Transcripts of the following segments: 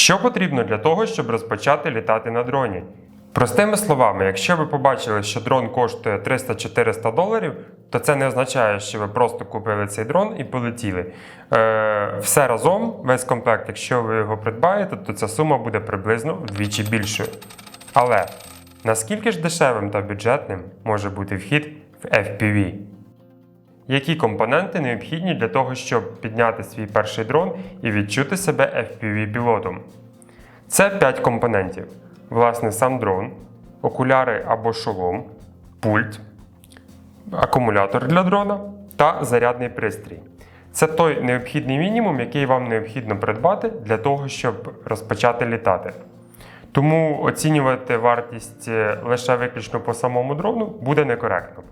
Що потрібно для того, щоб розпочати літати на дроні? Простими словами, якщо ви побачили, що дрон коштує 300-400 доларів, то це не означає, що ви просто купили цей дрон і полетіли. Е, все разом, весь комплект, якщо ви його придбаєте, то ця сума буде приблизно вдвічі більшою. Але наскільки ж дешевим та бюджетним може бути вхід в FPV? Які компоненти необхідні для того, щоб підняти свій перший дрон і відчути себе FPV-пілотом? Це 5 компонентів: власне, сам дрон, окуляри або шолом, пульт, акумулятор для дрона та зарядний пристрій. Це той необхідний мінімум, який вам необхідно придбати для того, щоб розпочати літати. Тому оцінювати вартість е, лише виключно по самому дрону буде некоректно.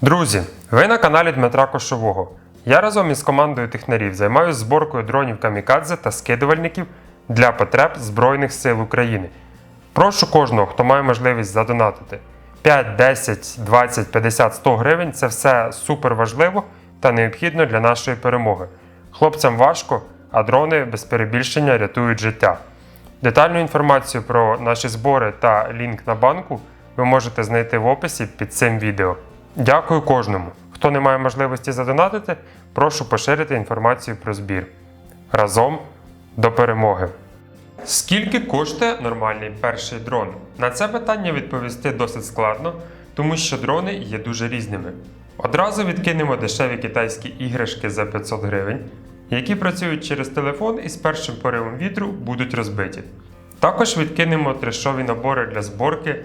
Друзі, ви на каналі Дмитра Кошового. Я разом із командою технарів займаюся зборкою дронів камікадзе та скидувальників для потреб Збройних сил України. Прошу кожного, хто має можливість задонатити 5, 10, 20, 50, 100 гривень це все супер важливо та необхідно для нашої перемоги. Хлопцям важко, а дрони без перебільшення рятують життя. Детальну інформацію про наші збори та лінк на банку ви можете знайти в описі під цим відео. Дякую кожному. Хто не має можливості задонатити, прошу поширити інформацію про збір. Разом до перемоги! Скільки коштує нормальний перший дрон? На це питання відповісти досить складно, тому що дрони є дуже різними. Одразу відкинемо дешеві китайські іграшки за 500 гривень, які працюють через телефон і з першим поривом вітру будуть розбиті. Також відкинемо трешові набори для зборки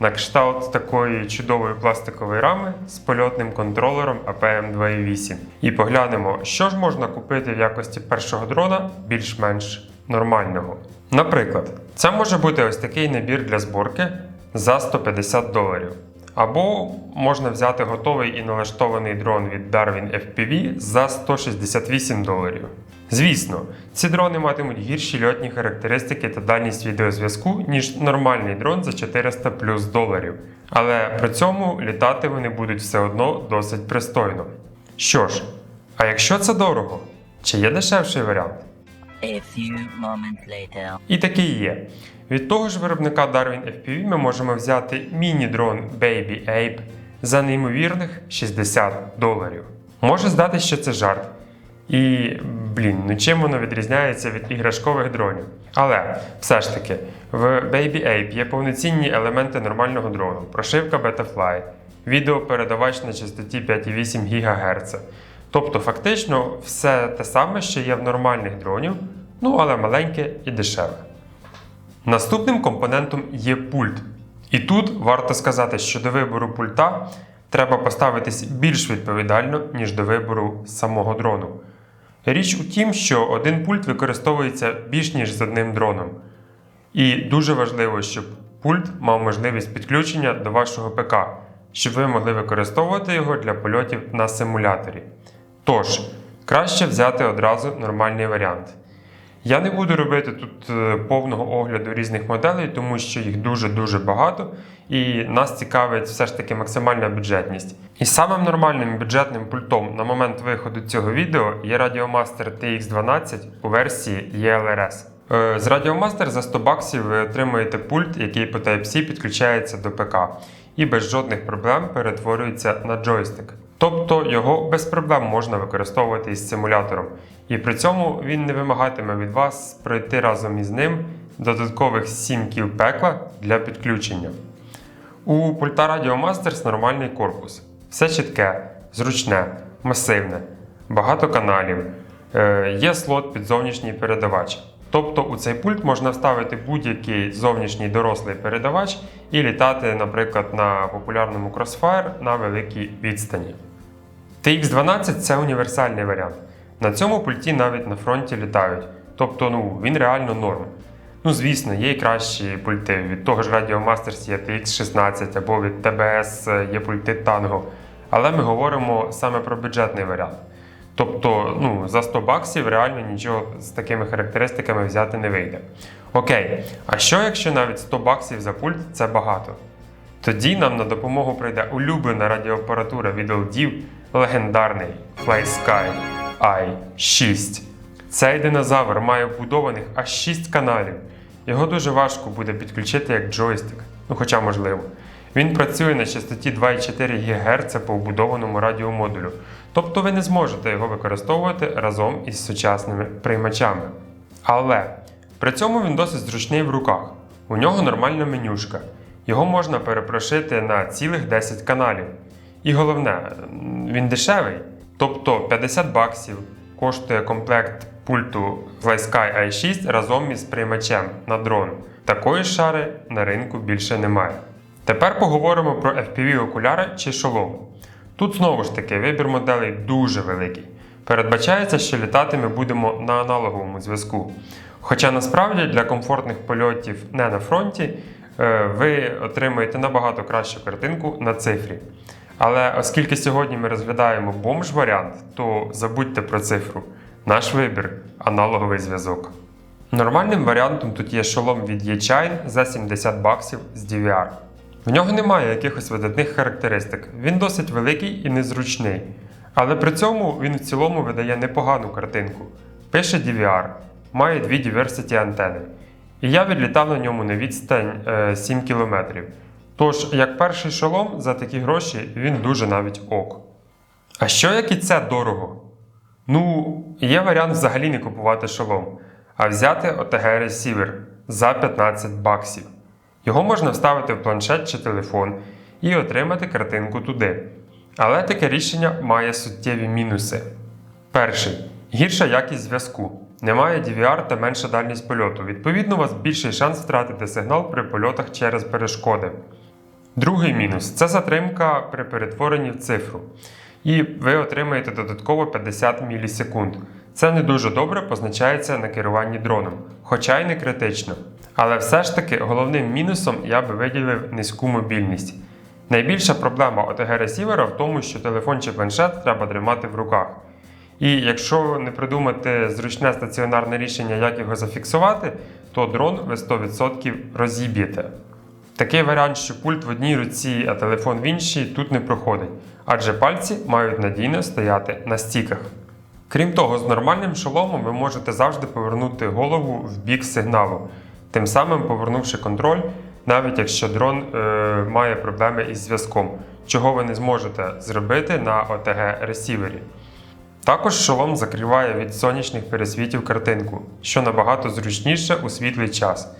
на кшталт такої чудової пластикової рами з польотним контролером APM 2.8 і поглянемо, що ж можна купити в якості першого дрона більш-менш нормального. Наприклад, це може бути ось такий набір для зборки за 150 доларів. Або можна взяти готовий і налаштований дрон від Darwin FPV за 168 доларів. Звісно, ці дрони матимуть гірші льотні характеристики та дальність відеозв'язку, ніж нормальний дрон за 400 плюс доларів. Але при цьому літати вони будуть все одно досить пристойно. Що ж, а якщо це дорого, чи є дешевший варіант? A few moments later. І такий є. Від того ж виробника Darwin FPV ми можемо взяти міні-дрон Baby Ape за неймовірних 60 доларів. Може здатись, що це жарт. І, блін, ну чим воно відрізняється від іграшкових дронів? Але все ж таки, в Baby Ape є повноцінні елементи нормального дрону, прошивка Betafly, відеопередавач на частоті 5,8 ГГц. Тобто, фактично, все те саме, що є в нормальних дронів, ну але маленьке і дешеве. Наступним компонентом є пульт. І тут варто сказати, що до вибору пульта треба поставитись більш відповідально, ніж до вибору самого дрону. Річ у тім, що один пульт використовується більш ніж з одним дроном. І дуже важливо, щоб пульт мав можливість підключення до вашого ПК, щоб ви могли використовувати його для польотів на симуляторі. Тож, краще взяти одразу нормальний варіант. Я не буду робити тут е, повного огляду різних моделей, тому що їх дуже-дуже багато, і нас цікавить все ж таки максимальна бюджетність. І самим нормальним бюджетним пультом на момент виходу цього відео є Radiomaster TX12 у версії ELRS. Е, З Radiomaster за 100 баксів ви отримуєте пульт, який по Type-C підключається до ПК і без жодних проблем перетворюється на джойстик. Тобто його без проблем можна використовувати із симулятором, і при цьому він не вимагатиме від вас пройти разом із ним додаткових 7 кіл пекла для підключення. У пульта Radio Masters нормальний корпус. Все чітке, зручне, масивне, багато каналів. Е, є слот під зовнішній передавач. Тобто у цей пульт можна вставити будь-який зовнішній дорослий передавач і літати, наприклад, на популярному Crossfire на великій відстані. TX12 це універсальний варіант. На цьому пульті навіть на фронті літають. Тобто ну, він реально норм. Ну, звісно, є і кращі пульти. Від того ж Radio Masters є TX16 або від TBS є пульти Tango. Але ми говоримо саме про бюджетний варіант. Тобто, ну, за 100 баксів реально нічого з такими характеристиками взяти не вийде. Окей, а що якщо навіть 100 баксів за пульт це багато? Тоді нам на допомогу прийде улюблена радіоапаратура від LD, легендарний FlySky i6. Цей динозавр має вбудованих аж 6 каналів. Його дуже важко буде підключити як джойстик, ну хоча можливо. Він працює на частоті 2,4 ГГц по вбудованому радіомодулю, тобто ви не зможете його використовувати разом із сучасними приймачами. Але при цьому він досить зручний в руках. У нього нормальна менюшка. Його можна перепрошити на цілих 10 каналів. І головне, він дешевий. Тобто 50 баксів коштує комплект пульту FlySky i6 разом із приймачем на дрон. Такої шари на ринку більше немає. Тепер поговоримо про FPV-окуляри чи шолом. Тут знову ж таки вибір моделей дуже великий. Передбачається, що літати ми будемо на аналоговому зв'язку. Хоча насправді для комфортних польотів не на фронті е, ви отримаєте набагато кращу картинку на цифрі. Але оскільки сьогодні ми розглядаємо бомж варіант, то забудьте про цифру. Наш вибір аналоговий зв'язок. Нормальним варіантом тут є шолом від Yechain за 70 баксів з DVR. В нього немає якихось видатних характеристик. Він досить великий і незручний. Але при цьому він в цілому видає непогану картинку. Пише DVR, має дві Diversity антени. І я відлітав на ньому на відстань е, 7 км. Тож, як перший шолом, за такі гроші він дуже навіть ок. А що як і це дорого? Ну, є варіант взагалі не купувати шолом, а взяти OTG ресівер за 15 баксів. Його можна вставити в планшет чи телефон і отримати картинку туди. Але таке рішення має суттєві мінуси. Перший гірша якість зв'язку. Немає DVR та менша дальність польоту. Відповідно, у вас більший шанс втратити сигнал при польотах через перешкоди. Другий мінус це затримка при перетворенні в цифру. І ви отримаєте додатково 50 мілісекунд. Це не дуже добре позначається на керуванні дроном, хоча й не критично. Але все ж таки головним мінусом я би виділив низьку мобільність. Найбільша проблема OTG ресівера в тому, що телефон чи планшет треба тримати в руках. І якщо не придумати зручне стаціонарне рішення, як його зафіксувати, то дрон ви 100% розіб'єте. Такий варіант, що пульт в одній руці, а телефон в іншій, тут не проходить, адже пальці мають надійно стояти на стіках. Крім того, з нормальним шоломом ви можете завжди повернути голову в бік сигналу, тим самим повернувши контроль, навіть якщо дрон е, має проблеми із зв'язком, чого ви не зможете зробити на OTG ресівері. Також шолом закриває від сонячних пересвітів картинку, що набагато зручніше у світлий час.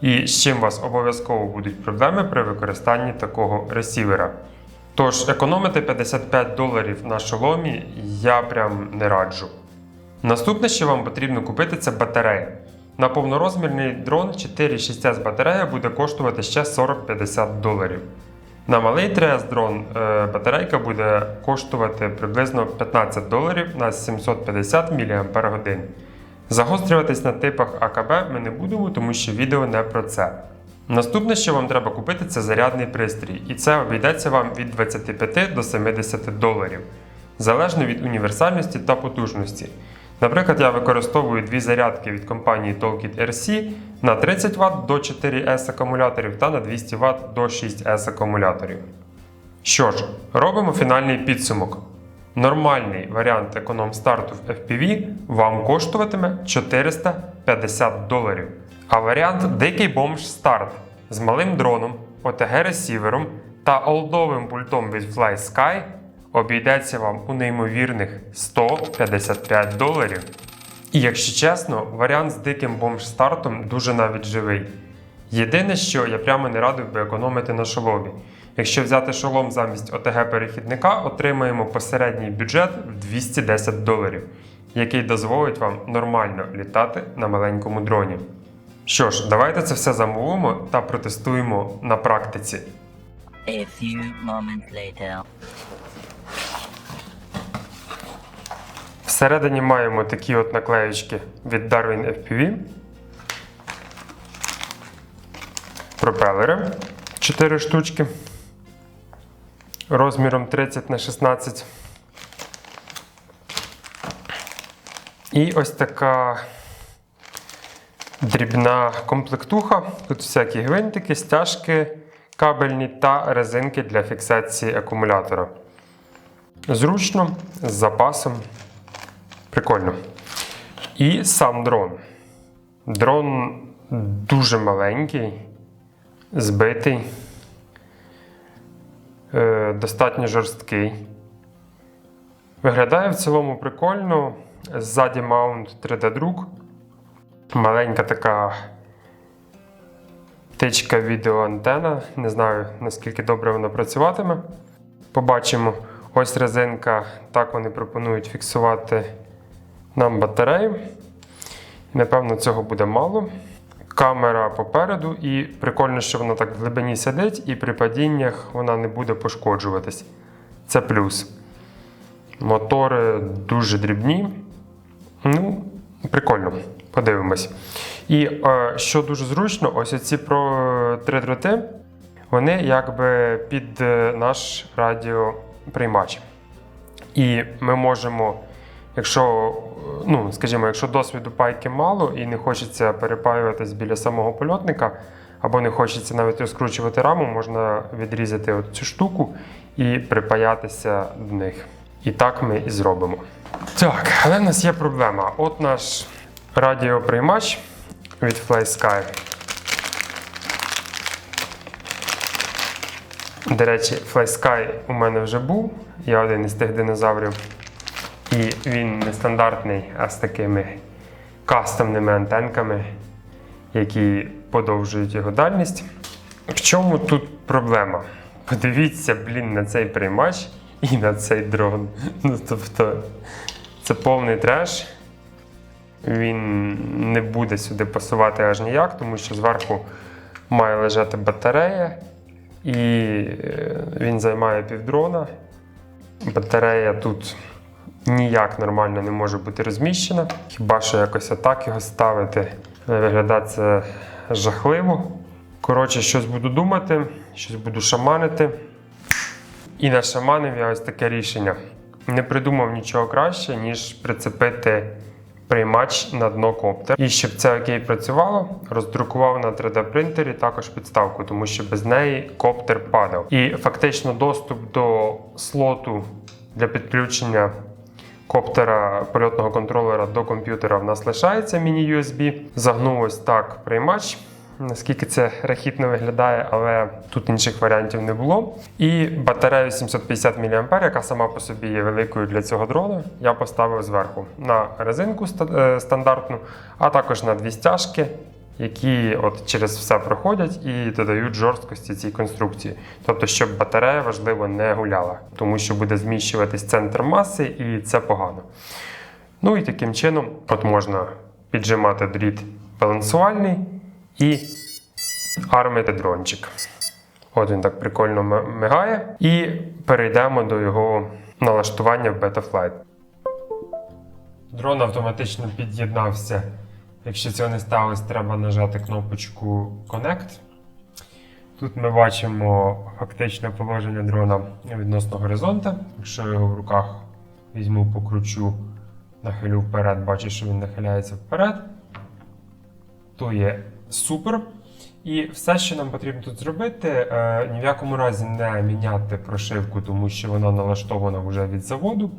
І з чим у вас обов'язково будуть проблеми при використанні такого ресівера. Тож економити 55 доларів на шоломі я прям не раджу. Наступне, що вам потрібно купити, це батарея. На повнорозмірний дрон 4,6S батарея буде коштувати ще 40-50 доларів. На малий 3S дрон е, батарейка буде коштувати приблизно 15 доларів на 750 мАч. Загострюватись на типах АКБ ми не будемо, тому що відео не про це. Наступне, що вам треба купити, це зарядний пристрій, і це обійдеться вам від 25 до 70 доларів, залежно від універсальності та потужності. Наприклад, я використовую дві зарядки від компанії Toolkit RC на 30 Вт до 4S акумуляторів та на 200 Вт до 6S акумуляторів. Що ж, робимо фінальний підсумок. Нормальний варіант економ-старту в FPV вам коштуватиме 450 доларів. А варіант Дикий бомж старт з малим дроном, OTG-ресівером та олдовим пультом від FlySky обійдеться вам у неймовірних 155 доларів. І якщо чесно, варіант з диким бомж-стартом дуже навіть живий. Єдине, що я прямо не радив би економити на шоломі. Якщо взяти шолом замість ОТГ перехідника, отримаємо посередній бюджет в 210 доларів, який дозволить вам нормально літати на маленькому дроні. Що ж, давайте це все замовимо та протестуємо на практиці. A few moments later. Всередині маємо такі от наклеєчки від Darwin FPV. Пропелери 4 штучки розміром 30 на 16. І ось така дрібна комплектуха. Тут всякі гвинтики, стяжки кабельні та резинки для фіксації акумулятора. Зручно, з запасом. Прикольно. І сам дрон. Дрон дуже маленький, збитий, е, достатньо жорсткий. Виглядає в цілому прикольно. Ззаді маунт 3D-друк. Маленька така тичка відеоантена. Не знаю, наскільки добре вона працюватиме. Побачимо. Ось резинка. Так вони пропонують фіксувати нам батарею. Напевно, цього буде мало. Камера попереду, і прикольно, що вона так в глибині сидить, і при падіннях вона не буде пошкоджуватись. Це плюс. Мотори дуже дрібні. Ну, прикольно. Подивимось. І е, що дуже зручно, ось ці про три дроти, вони якби під е, наш радіоприймач. І ми можемо, якщо, ну, скажімо, якщо досвіду пайки мало і не хочеться перепаюватись біля самого польотника, або не хочеться навіть розкручувати раму, можна відрізати от цю штуку і припаятися до них. І так ми і зробимо. Так, але в нас є проблема. От наш радіоприймач від FlySky. До речі, FlySky у мене вже був. Я один із тих динозаврів. І він не стандартний, а з такими кастомними антенками, які подовжують його дальність. В чому тут проблема? Подивіться, блін, на цей приймач і на цей дрон. Ну, тобто, це повний треш. Він не буде сюди пасувати аж ніяк, тому що зверху має лежати батарея, і е, він займає півдрона. Батарея тут ніяк нормально не може бути розміщена. Хіба що якось отак його ставити. Але Виглядає це жахливо. Коротше, щось буду думати, щось буду шаманити. І нашаманив я ось таке рішення. Не придумав нічого краще, ніж прицепити приймач на дно коптер. І щоб це окей працювало, роздрукував на 3D принтері також підставку, тому що без неї коптер падав. І фактично доступ до слоту для підключення коптера польотного контролера до комп'ютера в нас лишається міні-USB. Загнулось так приймач. Наскільки це рахітно виглядає, але тут інших варіантів не було. І батарею 750 мА, яка сама по собі є великою для цього дрона, я поставив зверху на резинку е, стандартну, а також на дві стяжки, які от через все проходять і додають жорсткості цій конструкції. Тобто, щоб батарея важливо не гуляла, тому що буде зміщуватись центр маси, і це погано. Ну і таким чином, от можна піджимати дріт балансувальний і армити дрончик. От він так прикольно мигає. І перейдемо до його налаштування в Betaflight. Дрон автоматично під'єднався. Якщо цього не сталося, треба нажати кнопочку Connect. Тут ми бачимо фактичне положення дрона відносно горизонта. Якщо я його в руках візьму, покручу, нахилю вперед, бачу, що він нахиляється вперед. То є супер. І все, що нам потрібно тут зробити, е, ні в якому разі не міняти прошивку, тому що вона налаштована вже від заводу.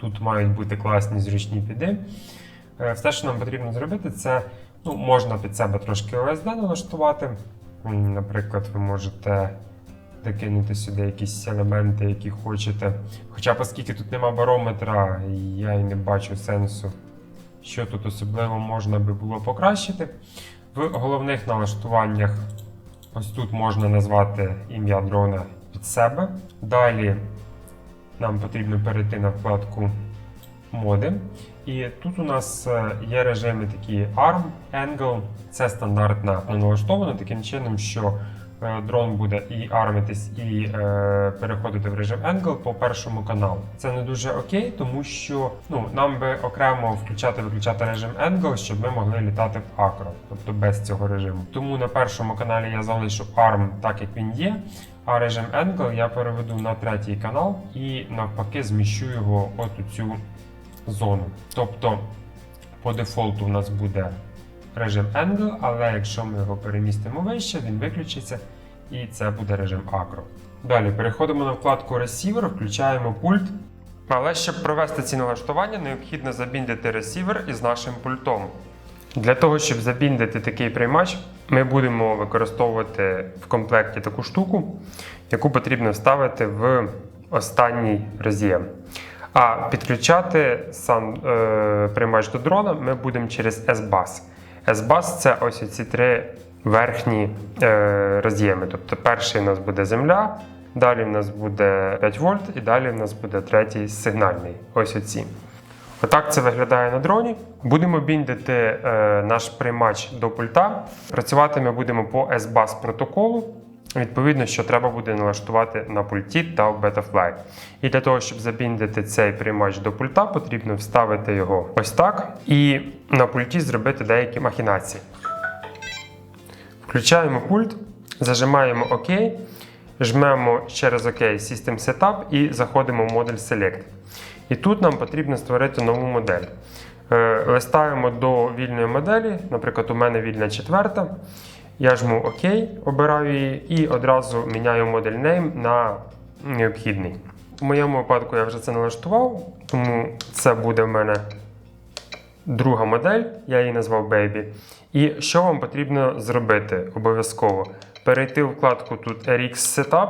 Тут мають бути класні зручні піди. Е, Все, що нам потрібно зробити, це ну, можна під себе трошки OSD налаштувати. Наприклад, ви можете докинути сюди якісь елементи, які хочете. Хоча, оскільки тут нема барометра, я і не бачу сенсу, що тут особливо можна би було покращити. В головних налаштуваннях ось тут можна назвати ім'я дрона під себе. Далі нам потрібно перейти на вкладку моди. І тут у нас е, є режими такі ARM, Angle. Це стандартно налаштовано таким чином, що дрон буде і армитись, і е, переходити в режим Angle по першому каналу. Це не дуже окей, тому що ну, нам би окремо включати-виключати режим Angle, щоб ми могли літати в акро, тобто без цього режиму. Тому на першому каналі я залишу ARM так, як він є. А режим Angle я переведу на третій канал і навпаки зміщу його от у цю зону. Тобто по дефолту у нас буде режим Angle, але якщо ми його перемістимо вище, він виключиться і це буде режим Acro. Далі переходимо на вкладку Receiver, включаємо пульт Але щоб провести ці налаштування, необхідно забіндити ресівер із нашим пультом. Для того, щоб забіндити такий приймач, ми будемо використовувати в комплекті таку штуку, яку потрібно вставити в останній роз'єм. А підключати сам е, приймач до дрона ми будемо через S-Bus. S-Bus це ось ці три верхні е, роз'єми. Тобто перший у нас буде земля, далі в нас буде 5 вольт, і далі в нас буде третій сигнальний. Ось оці. Отак це виглядає на дроні. Будемо біндити е, наш приймач до пульта. Працювати ми будемо по S-Bus протоколу. Відповідно, що треба буде налаштувати на пульті та в Betafly. І для того, щоб забіндити цей приймач до пульта, потрібно вставити його ось так і на пульті зробити деякі махінації. Включаємо пульт, зажимаємо ОК, жмемо ще раз ОК System Setup і заходимо в модуль Select. І тут нам потрібно створити нову модель. Е, Листаємо до вільної моделі, наприклад, у мене вільна четверта. Я жму ОК, обираю її і одразу міняю модель name на необхідний. В моєму випадку я вже це налаштував, тому це буде в мене друга модель, я її назвав Baby. І що вам потрібно зробити обов'язково? Перейти в вкладку тут RX Setup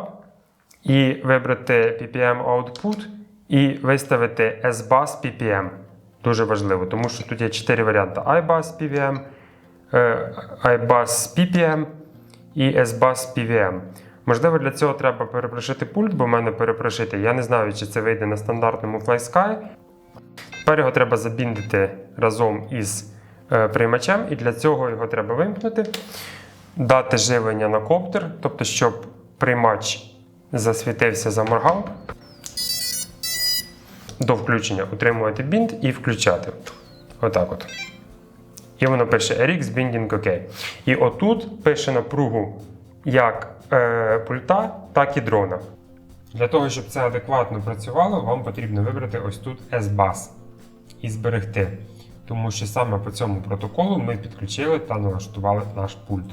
і вибрати PPM Output і виставити SBus PPM. Дуже важливо, тому що тут є 4 варіанти: iBus PVM, е, iBus PPM і SBus PVM. Можливо, для цього треба перепрошити пульт, бо в мене перепрошити. Я не знаю, чи це вийде на стандартному FlySky. Тепер його треба забіндити разом із е, приймачем, і для цього його треба вимкнути, дати живлення на коптер, тобто, щоб приймач засвітився, заморгав. До включення утримувати бінт і включати. Отак от. І воно пише RX Binding OK. І отут пише напругу як е, пульта, так і дрона. Для того, щоб це адекватно працювало, вам потрібно вибрати ось тут S-Bus і зберегти. Тому що саме по цьому протоколу ми підключили та налаштували наш пульт.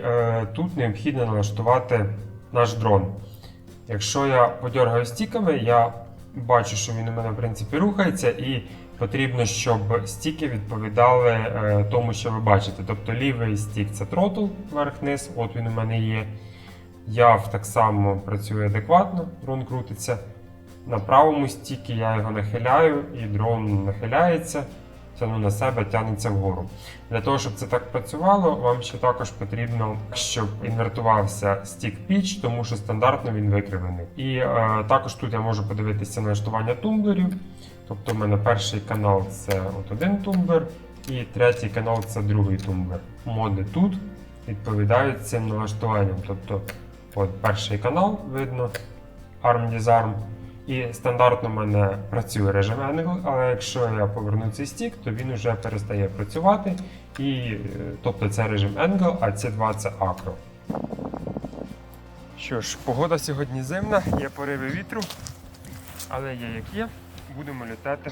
Е, тут необхідно налаштувати наш дрон. Якщо я подергаю стіками, я бачу, що він у мене в принципі рухається, і потрібно, щоб стіки відповідали е, тому, що ви бачите. Тобто лівий стік це тротл вверх-вниз, от він у мене є. Яв так само працює адекватно, дрон крутиться. На правому стікі я його нахиляю, і дрон нахиляється, тягну на себе, тягнеться вгору. Для того, щоб це так працювало, вам ще також потрібно, щоб інвертувався стік піч, тому що стандартно він викривлений. І е, також тут я можу подивитися налаштування тумблерів. Тобто, у мене перший канал це от один тумблер, і третій канал це другий тумблер. Моди тут відповідають цим налаштуванням. Тобто, от перший канал видно, ARM Disarm. І стандартно в мене працює режим Angle, але якщо я поверну цей стік, то він вже перестає працювати. І, е, тобто це режим Angle, а ці два це Acro. Що ж, погода сьогодні зимна, є пориви вітру, але є як є. Будемо літати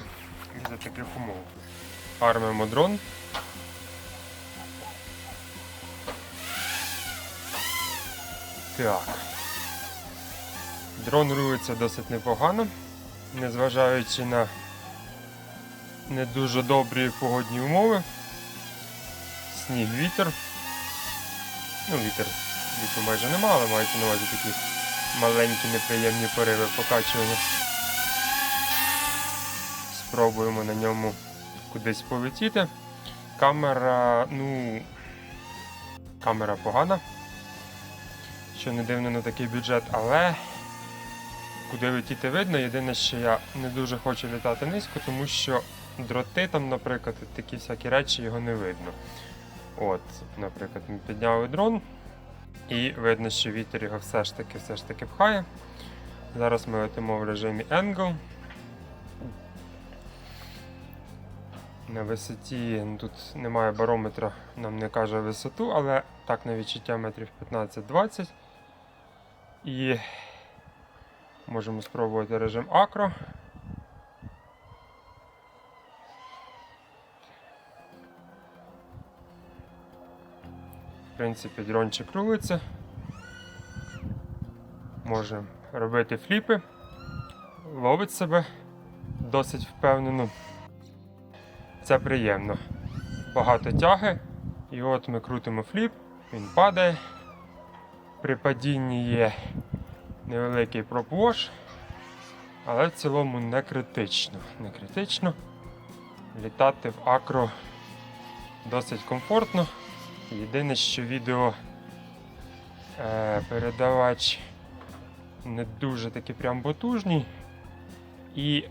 за таких умов. Армимо дрон. Так. Дрон рується досить непогано, незважаючи на не дуже добрі погодні умови. Сніг, вітер. Ну, вітер, вітру майже нема, але мається на увазі такі маленькі неприємні пориви покачування. Спробуємо на ньому кудись полетіти. Камера, ну, камера погана. Що не дивно на такий бюджет, але куди летіти видно. Єдине, що я не дуже хочу літати низько, тому що дроти там, наприклад, такі всякі речі його не видно. От, наприклад, ми підняли дрон, і видно, що вітер його все ж таки все ж таки пхає. Зараз ми летимо в режимі Angle. На висоті ну, тут немає барометра, нам не каже висоту, але так на відчуття метрів 15-20. І можемо спробувати режим акро. В принципі, дрончик рулиться. Може робити фліпи, ловить себе досить впевнено. Це приємно. Багато тяги. І от ми крутимо фліп, він падає. При падінні є невеликий пропош, але в цілому не критично. Не критично. Літати в акро досить комфортно. Єдине, що відео е, передавач не дуже такий прям потужний. І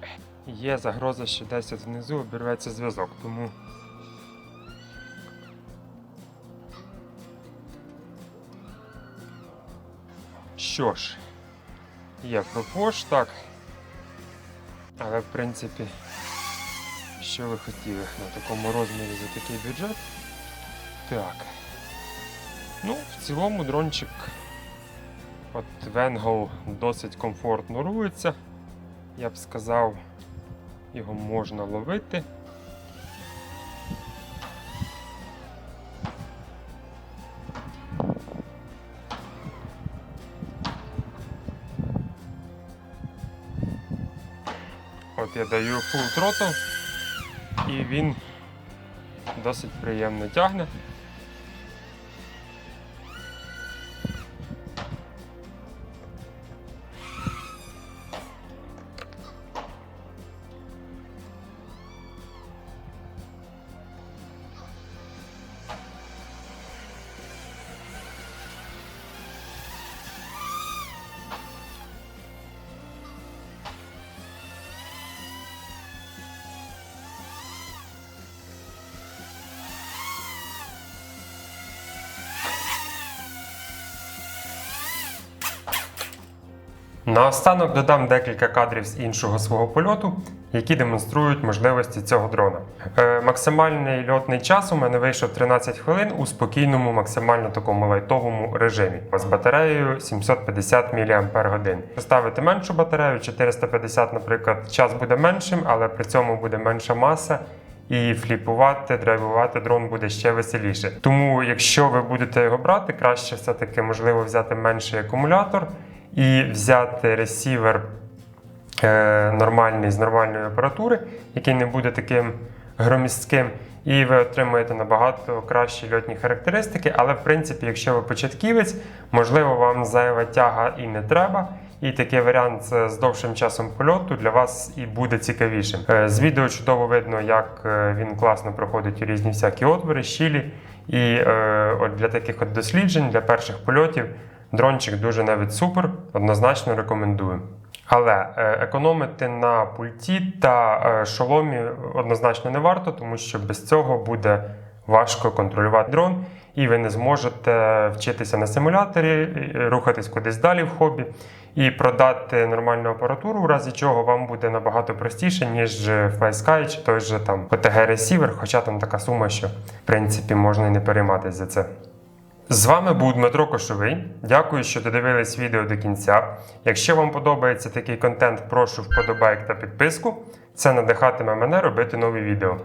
є загроза, що десь внизу обірветься зв'язок. Тому що ж, є пропош, так. Але в принципі, що ви хотіли на такому розмірі за такий бюджет? Так. Ну, в цілому дрончик от Венгол досить комфортно рулиться. Я б сказав, його можна ловити. Даю full throttle і він досить приємно тягне. Наостанок додам декілька кадрів з іншого свого польоту, які демонструють можливості цього дрона. Е, максимальний льотний час у мене вийшов 13 хвилин у спокійному, максимально такому лайтовому режимі з батареєю 750 мАч. Поставити меншу батарею 450, наприклад, час буде меншим, але при цьому буде менша маса. І фліпувати, драйвувати дрон буде ще веселіше. Тому, якщо ви будете його брати, краще все-таки можливо взяти менший акумулятор і взяти ресівер е, нормальний з нормальної апаратури, який не буде таким громістким, і ви отримаєте набагато кращі льотні характеристики. Але в принципі, якщо ви початківець, можливо, вам зайва тяга і не треба. І такий варіант з довшим часом польоту для вас і буде цікавішим. Е, З відео чудово видно, як е, він класно проходить різні всякі отвори, щілі. І от для таких от досліджень, для перших польотів, дрончик дуже навіть супер, однозначно рекомендую. Але е, економити на пульті та е, шоломі однозначно не варто, тому що без цього буде важко контролювати дрон, і ви не зможете вчитися на симуляторі, рухатись кудись далі в хобі і продати нормальну апаратуру, у разі чого вам буде набагато простіше, ніж FlySky чи той же там OTG Receiver, хоча там така сума, що в принципі можна і не перейматися за це. З вами був Дмитро Кошовий. Дякую, що додивились відео до кінця. Якщо вам подобається такий контент, прошу вподобайк та підписку. Це надихатиме мене робити нові відео.